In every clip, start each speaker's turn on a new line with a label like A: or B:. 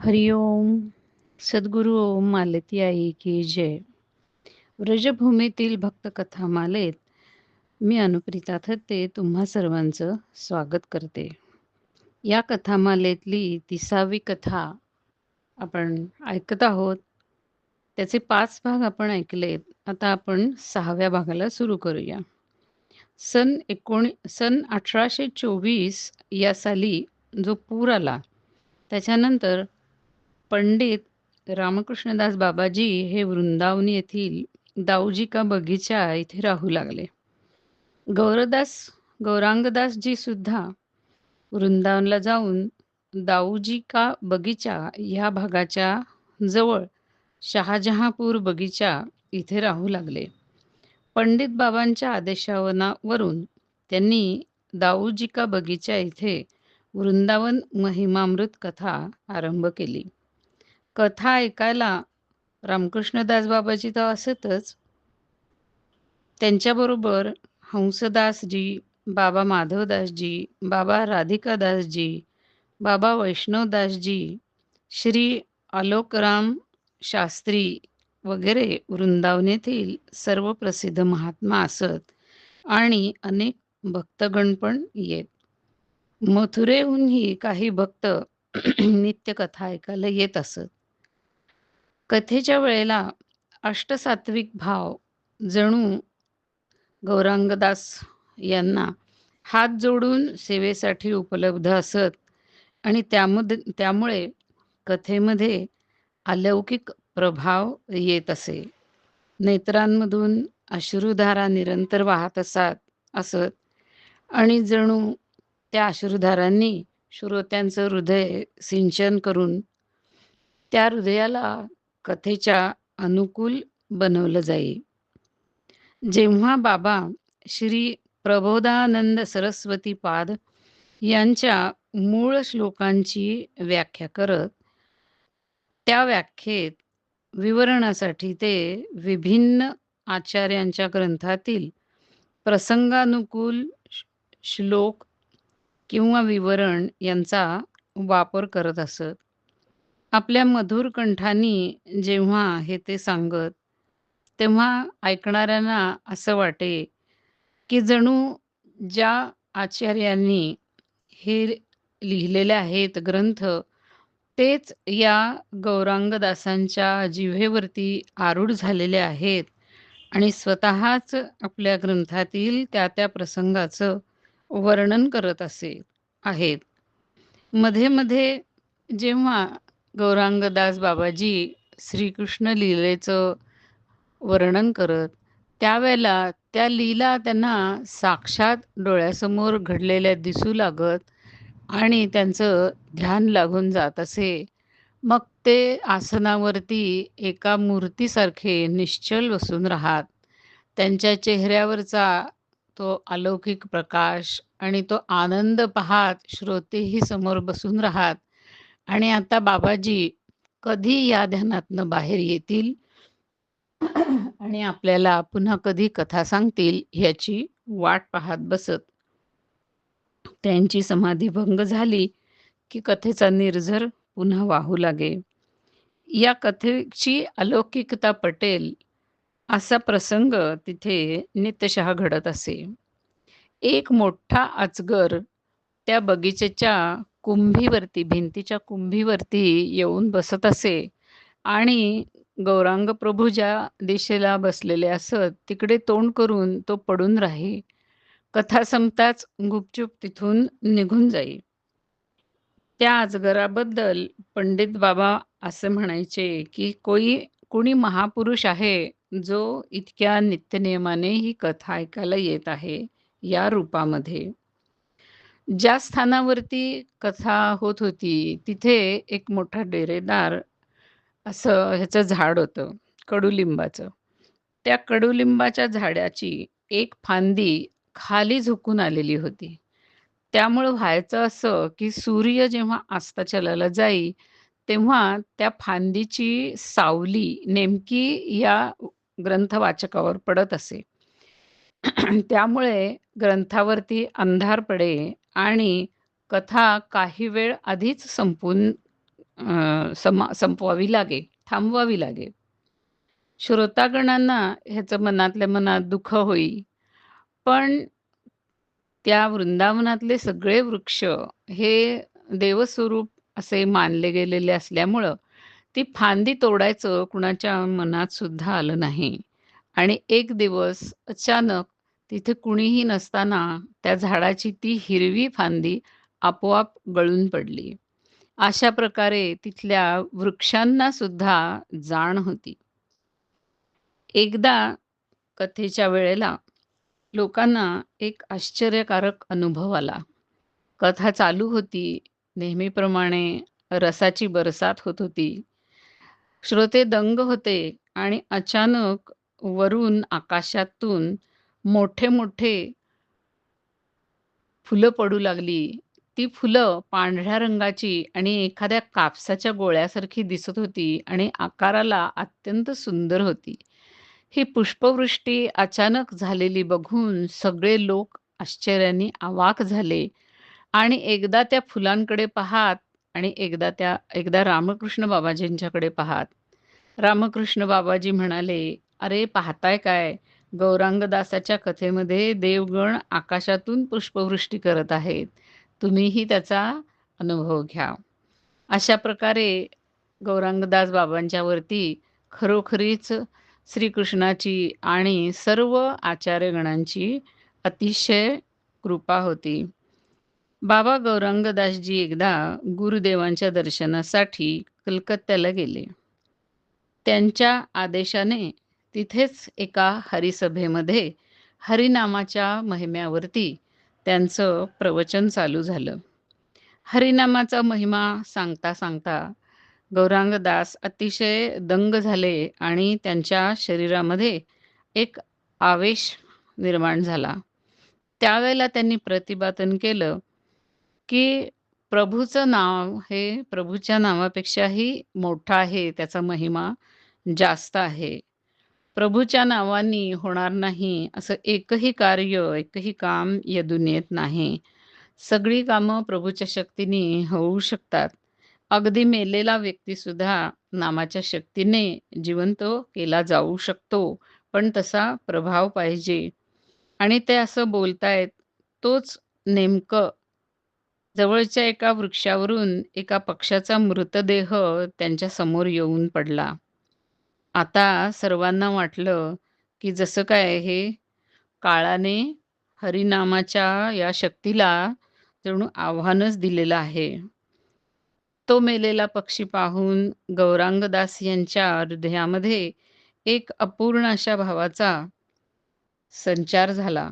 A: हरिओम सद्गुरु ओम मालती आई की जय. व्रजभूमीतील भक्तकथा मालेत. मी अनुप्रिता थत्ते तुम्हा सर्वांचं स्वागत करते. या कथामालेतली तिसावी कथा आपण ऐकत आहोत. त्याचे पाच भाग आपण ऐकलेत. आता आपण सहाव्या भागाला सुरू करूया. सन एकोणी सन अठराशे चोवीस या साली जो पूर आला त्याच्यानंतर पंडित रामकृष्णदास बाबाजी हे वृंदावन येथील दाऊजी का बगीचा इथे राहू लागले. गौरदास गौरांगदासजी सुद्धा वृंदावनला जाऊन दाऊजी का बगीचा ह्या भागाच्या जवळ शहाजहापूर बगीचा इथे राहू लागले. पंडित बाबांच्या आदेशावरून त्यांनी दाऊजी का बगीचा इथे वृंदावन महिमामृत कथा आरंभ केली. कथा ऐकायला रामकृष्णदास बाबाजी तर असतच. त्यांच्याबरोबर हंसदासजी बाबा माधवदासजी बाबा राधिकादासजी बाबा वैष्णवदासजी श्री आलोकराम शास्त्री वगैरे वृंदावन येथील सर्व प्रसिद्ध महात्मा असत आणि अनेक भक्तगण पण येत. मथुरेहूनही काही भक्त नित्यकथा ऐकायला येत असत. कथेच्या वेळेला अष्टसात्विक भाव जणू गौरांगदास यांना हात जोडून सेवेसाठी उपलब्ध असत आणि त्यामध्ये त्यामुळे कथेमध्ये अलौकिक प्रभाव येत असे. नेत्रांमधून अश्रुधारा निरंतर वाहत असत असत आणि जणू त्या अश्रुधारांनी श्रोत्यांचं हृदय सिंचन करून त्या हृदयाला कथेच्या अनुकूल बनवलं जाई. जेव्हा बाबा श्री प्रबोधानंद सरस्वती पाद यांच्या मूळ श्लोकांची व्याख्या करत त्या व्याख्येत विवरणासाठी ते विभिन्न आचार्यांच्या ग्रंथातील प्रसंगानुकूल श्लोक किंवा विवरण यांचा वापर करत असत. आपल्या मधुर कंठानी जेव्हा हे ते सांगत तेव्हा ऐकणाऱ्यांना असं वाटे की जणू ज्या आचार्यांनी हे लिहिलेले आहेत ग्रंथ तेच या गौरांगदासांच्या जिव्हेवरती आरूढ झालेले आहेत आणि स्वतःच आपल्या ग्रंथातील त्या त्या प्रसंगाचं वर्णन करत असे आहेत. मध्ये मध्ये जेव्हा गौरांगदास बाबाजी श्रीकृष्ण लीलेचं वर्णन करत त्यावेळेला त्या लीला त्यांना साक्षात डोळ्यासमोर घडलेल्या दिसू लागत आणि त्यांचं ध्यान लागून जात असे. मग ते आसनावरती एका मूर्तीसारखे निश्चल बसून राहत. त्यांच्या चेहऱ्यावरचा तो अलौकिक प्रकाश आणि तो आनंद पाहत श्रोतेही समोर बसून राहत. आणि आता बाबाजी कधी या ध्यानातनं बाहेर येतील? आणि आपल्याला पुन्हा कधी कथा सांगतील ह्याची वाट पाहत बसत. त्यांची समाधी भंग झाली की कथेचा निर्झर पुन्हा वाहू लागे. या कथेची अलौकिकता पटेल असा प्रसंग तिथे नित्यशः घडत असे. एक मोठा अजगर त्या बगीचेच्या कुंभीवरती भिंतीच्या कुंभीवरती येऊन बसत असे आणि गौरांग प्रभू ज्या दिशेला बसलेले असत तिकडे तोंड करून तो पडून राही. कथा संपताच गुपचूप तिथून निघून जाई. त्या अजगराबद्दल पंडित बाबा असं म्हणायचे की कोई कोणी महापुरुष आहे जो इतक्या नित्यनियमाने ही कथा ऐकायला येत आहे या रूपामध्ये. ज्या स्थानावरती कथा होत होती तिथे एक मोठा डेरेदार असं ह्याचं झाड होतं कडुलिंबाचं. त्या कडुलिंबाच्या झाडाची एक फांदी खाली झुकून आलेली होती. त्यामुळं व्हायचं असं की सूर्य जेव्हा अस्ताचलाला जाई तेव्हा त्या फांदीची सावली नेमकी या ग्रंथवाचकावर पडत असे. त्यामुळे ग्रंथावरती अंधार पडे आणि कथा काही वेळ आधीच संपून समा संपवावी लागेल थांबवावी लागे. श्रोतागणांना ह्याचं मनातल्या मनात दुःख होई. पण त्या वृंदावनातले सगळे वृक्ष हे देवस्वरूप असे मानले गेलेले असल्यामुळं ती फांदी तोडायचं कुणाच्या मनात सुद्धा आलं नाही. आणि एक दिवस अचानक तिथे कुणीही नसताना त्या झाडाची ती हिरवी फांदी आपोआप गळून पडली. अशा प्रकारे तिथल्या वृक्षांना सुद्धा जाण होती. एकदा कथेच्या वेळेला लोकांना एक आश्चर्यकारक अनुभव आला. कथा चालू होती. नेहमीप्रमाणे रसाची बरसात होत होती. श्रोते दंग होते आणि अचानक वरून आकाशातून मोठे-मोठे फुलं पडू लागली. ती फुलं पांढऱ्या रंगाची आणि एखाद्या कापसाच्या गोळ्यासारखी दिसत होती आणि आकाराला अत्यंत सुंदर होती. ही पुष्पवृष्टी अचानक झालेली बघून सगळे लोक आश्चर्याने अवाक झाले आणि एकदा त्या फुलांकडे पाहात आणि एकदा त्या एकदा रामकृष्ण बाबाजींच्याकडे पाहात रामकृष्ण बाबाजी म्हणाले, "अरे पाहताय काय? गौरांगदासाच्या कथेमध्ये देवगण आकाशातून पुष्पवृष्टी करत आहेत. तुम्हीही त्याचा अनुभव घ्या." अशा प्रकारे गौरांगदास बाबांच्यावरती खरोखरीच श्रीकृष्णाची आणि सर्व आचार्यगणांची अतिशय कृपा होती. बाबा गौरांगदासजी एकदा गुरुदेवांच्या दर्शनासाठी कलकत्त्याला गेले. त्यांच्या आदेशाने तिथेच एका हरिसभेमध्ये हरिनामाच्या महिम्यावरती त्यांचं प्रवचन चालू झालं. हरिनामाचा महिमा सांगता सांगता गौरांगदास अतिशय दंग झाले आणि त्यांच्या शरीरामध्ये एक आवेश निर्माण झाला. त्यावेळेला त्यांनी प्रतिपादन केलं, की प्रभूचं नाव हे प्रभूच्या नावापेक्षाही मोठं आहे, त्याचा महिमा जास्त आहे. प्रभूच्या नावानी होणार नाही असं एकही कार्य, एकही काम या दुनियेत नाही. सगळी कामं प्रभूच्या शक्तीने होऊ शकतात. अगदी मेलेला व्यक्ती सुद्धा नामाच्या शक्तीने जिवंत केला जाऊ शकतो. पण तसा प्रभाव पाहिजे. आणि ते असं बोलतायत, तोच नेमकं जवळच्या एका वृक्षावरून एका पक्षाचा मृतदेह त्यांच्यासमोर येऊन पडला. आता सर्वांना वाटलं, की जसं काय हे काळाने हरिनामाच्या या शक्तीला जणू आव्हानच दिलेलं आहे. तो मेलेला पक्षी पाहून गौरांगदास यांच्या हृदयामध्ये एक अपूर्ण अशा भावाचा संचार झाला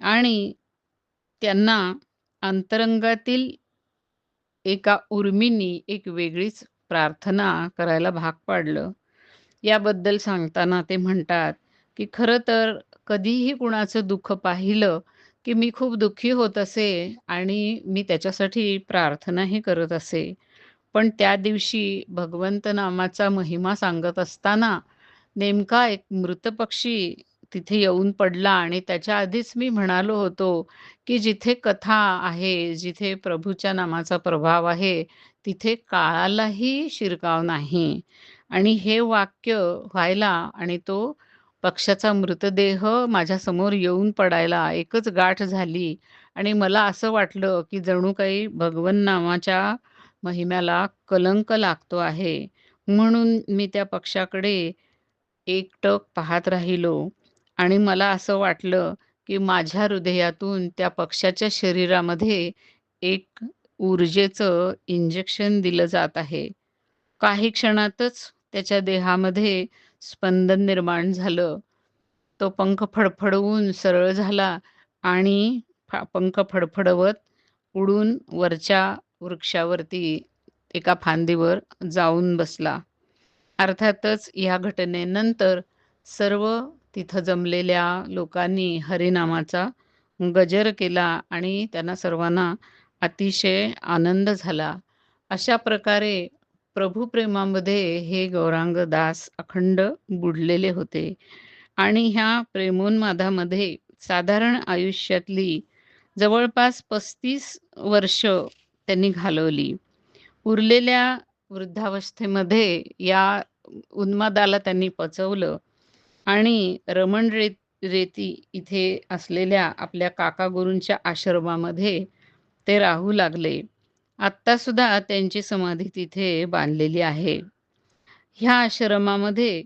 A: आणि त्यांना अंतरंगातील एका उर्मीनी एक वेगळीच प्रार्थना करायला भाग पाडलं. याबद्दल सांगताना ते म्हणतात, की खरं तर कधीही कुणाचं दुःख पाहिलं, की मी खूप दुःखी होत असे आणि मी त्याच्यासाठी प्रार्थनाही करत असे. पण त्या दिवशी भगवंत नामाचा महिमा सांगत असताना नेमका एक मृत पक्षी तिथे येऊन पडला आणि त्याच्या आधीच मी म्हणालो होतो, की जिथे कथा आहे, जिथे प्रभूच्या नामाचा प्रभाव आहे, तिथे काळालाही शिरकाव नाही. आणि हे वाक्य व्हायला आणि तो पक्षाचा मृतदेह माझ्यासमोर येऊन पडायला एकच गाठ झाली आणि मला असं वाटलं, की जणू काही भगवन नामाच्या महिम्याला कलंक लागतो आहे. म्हणून मी त्या पक्षाकडे एकटक पाहत राहिलो आणि मला असं वाटलं, की माझ्या हृदयातून त्या पक्षाच्या शरीरामध्ये एक ऊर्जेचं इंजेक्शन दिलं जात आहे. काही क्षणातच त्याच्या देहामध्ये स्पंदन निर्माण झालं. तो पंख फडफडवून सरळ झाला आणि फा पंख फडफडवत उडून वरच्या वृक्षावरती एका फांदीवर जाऊन बसला. अर्थातच या घटनेनंतर सर्व तिथं जमलेल्या लोकांनी हरिनामाचा गजर केला आणि त्यांना सर्वांना अतिशय आनंद झाला. अशा प्रकारे प्रभुप्रेमामध्ये हे गौरांगदास अखंड बुडलेले होते आणि ह्या प्रेमोन्मादामध्ये साधारण आयुष्यातली जवळपास 35 वर्ष त्यांनी घालवली. उरलेल्या वृद्धावस्थेमध्ये या उन्मादाला त्यांनी पचवलं आणि रमण रेत रेती इथे असलेल्या आपल्या काका गुरूंच्या आश्रमामध्ये ते राहू लागले. आत्ता सुद्धा त्यांची समाधी तिथे बांधलेली आहे. ह्या आश्रमामध्ये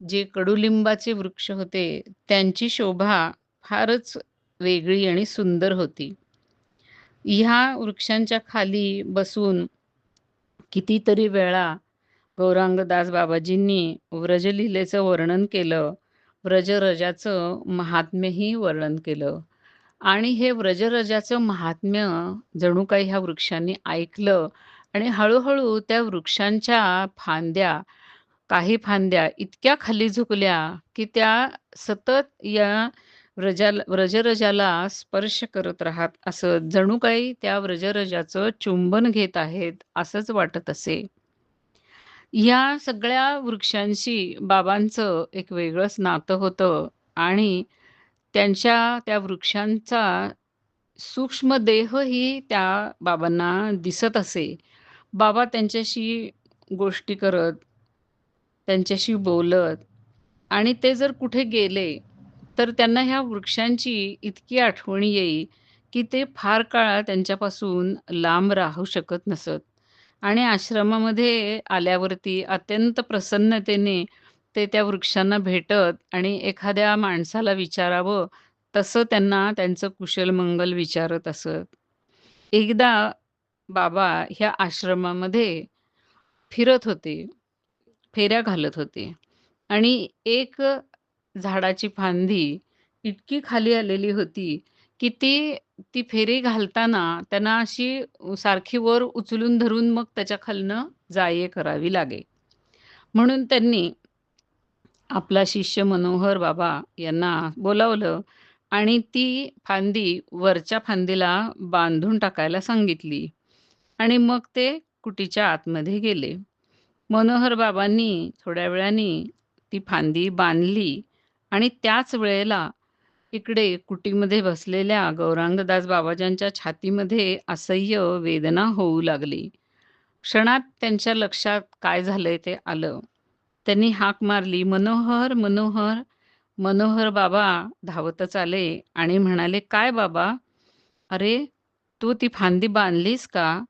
A: जे कडुलिंबाचे वृक्ष होते, त्यांची शोभा फारच वेगळी आणि सुंदर होती. ह्या वृक्षांच्या खाली बसून कितीतरी वेळा गौरांगदास बाबाजींनी व्रजलीलेचं वर्णन केलं. व्रजरजाचं महात्म्यही वर्णन केलं आणि हे व्रजरजाचं महात्म्य जणू काही ह्या वृक्षांनी ऐकलं आणि हळूहळू त्या वृक्षांच्या फांद्या काही फांद्या इतक्या खाली झुकल्या, की त्या सतत या व्रजाला व्रजरजाला स्पर्श करत राहत असं जणू काही त्या व्रजरजाचं चुंबन घेत आहेत, असंच वाटत असे. या सगळ्या वृक्षांशी बाबांचं एक वेगळंच नातं होतं आणि त्यांच्या त्या वृक्षांचा सूक्ष्म देहही त्या बाबांना दिसत असे. बाबा त्यांच्याशी गोष्टी करत, त्यांच्याशी बोलत आणि ते जर कुठे गेले, तर त्यांना ह्या वृक्षांची इतकी आठवण येई, की ते फार काळ त्यांच्यापासून लांब राहू शकत नसत. आणि आश्रमामध्ये आल्यावरती अत्यंत प्रसन्नतेने ते त्या वृक्षांना भेटत आणि एखाद्या माणसाला विचारावं तसं त्यांना त्यांचं कुशल-मंगल विचारत असत. एकदा बाबा ह्या आश्रमामध्ये फिरत होते, फेऱ्या घालत होते आणि एक झाडाची फांदी इतकी खाली आलेली होती, की ती ती फेरी घालताना त्यांना अशी सारखी वर उचलून धरून मग त्याच्या खालनं करावी लागे. म्हणून त्यांनी आपला शिष्य मनोहर बाबा यांना बोलावलं आणि ती फांदी वरच्या फांदीला बांधून टाकायला सांगितली आणि मग ते कुटीच्या आतमध्ये गेले. मनोहर बाबांनी थोड्या वेळाने ती फांदी बांधली आणि त्याच वेळेला इकडे कुटीमध्ये बसलेल्या गौरांगदास बाबाजांच्या छातीमध्ये असह्य वेदना होऊ लागली. क्षणात त्यांच्या लक्षात काय झालंय ते आलं. त्यांनी हाक मारली, "मनोहर, मनोहर!" मनोहर बाबा धावतच आले आणि म्हणाले, "काय बाबा?" "अरे, तू ती फांदी बांधलीस का?"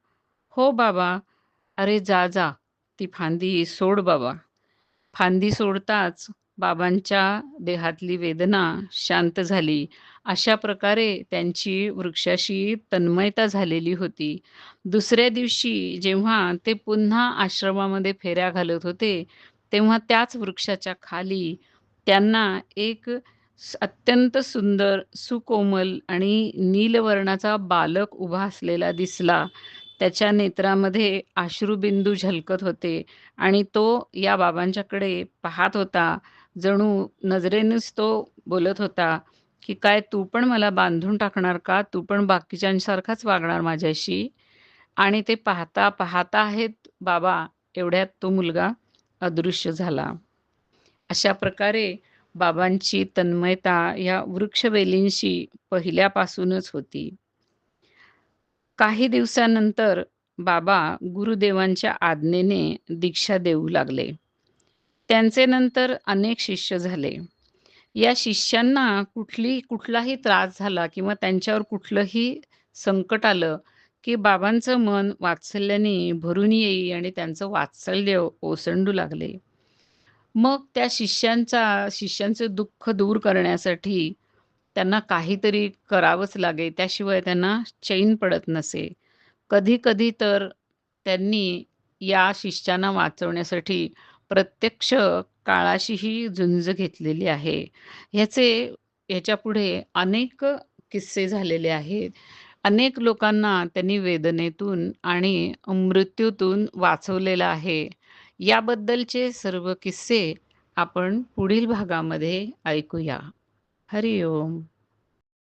A: "हो बाबा." "अरे जा, जा. ती फांदी सोड बाबा." फांदी सोडताच बाबांच्या देहातली वेदना शांत झाली. अशा प्रकारे त्यांची वृक्षाशी तन्मयता झालेली होती. दुसऱ्या दिवशी जेव्हा ते पुन्हा आश्रमामध्ये फेऱ्या घालत होते, तेव्हा त्याच वृक्षाच्या खाली त्यांना एक अत्यंत सुंदर, सुकोमल आणि नीलवर्णाचा बालक उभा असलेला दिसला. त्याच्या नेत्रामध्ये अश्रुबिंदू झलकत होते आणि तो या बाबांच्याकडे पाहत होता. जणू नजरेनेच तो बोलत होता, की "काय तू पण मला बांधून टाकणार का? तू पण बाकीच्यांसारखाच वागणार माझ्याशी?" आणि ते पाहता, पाहता आहेत बाबा, एवढ्यात तो मुलगा अदृश्य झाला. अशा प्रकारे बाबांची तन्मयता या वृक्षवेलींशी पहिल्यापासूनच होती. काही दिवसानंतर बाबा गुरुदेवांच्या आज्ञेने दीक्षा देऊ लागले. त्यांचे नंतर अनेक शिष्य झाले. या शिष्यांना कुठली कुठलाही त्रास झाला किंवा त्यांच्यावर कुठलंही संकट आलं, की बाबांचं मन वात्सल्याने भरून येई आणि त्यांचं वात्सल्य ओसंडू लागले. मग त्या शिष्यांचा शिष्यांचं दुःख दूर करण्यासाठी त्यांना काहीतरी करावंच लागे, त्याशिवाय त्यांना चैन पडत नसे. कधी-कधी तर त्यांनी या शिष्यांना वाचवण्यासाठी प्रत्यक्ष काळाशीही झुंज घेतलेली आहे. ह्याचे ह्याच्यापुढे अनेक किस्से झालेले आहेत. अनेक लोकांना त्यांनी वेदनेतून आणि मृत्यूतून वाचवलेलं आहे. याबद्दलचे सर्व किस्से आपण पुढील भागामध्ये ऐकूया. हरिओम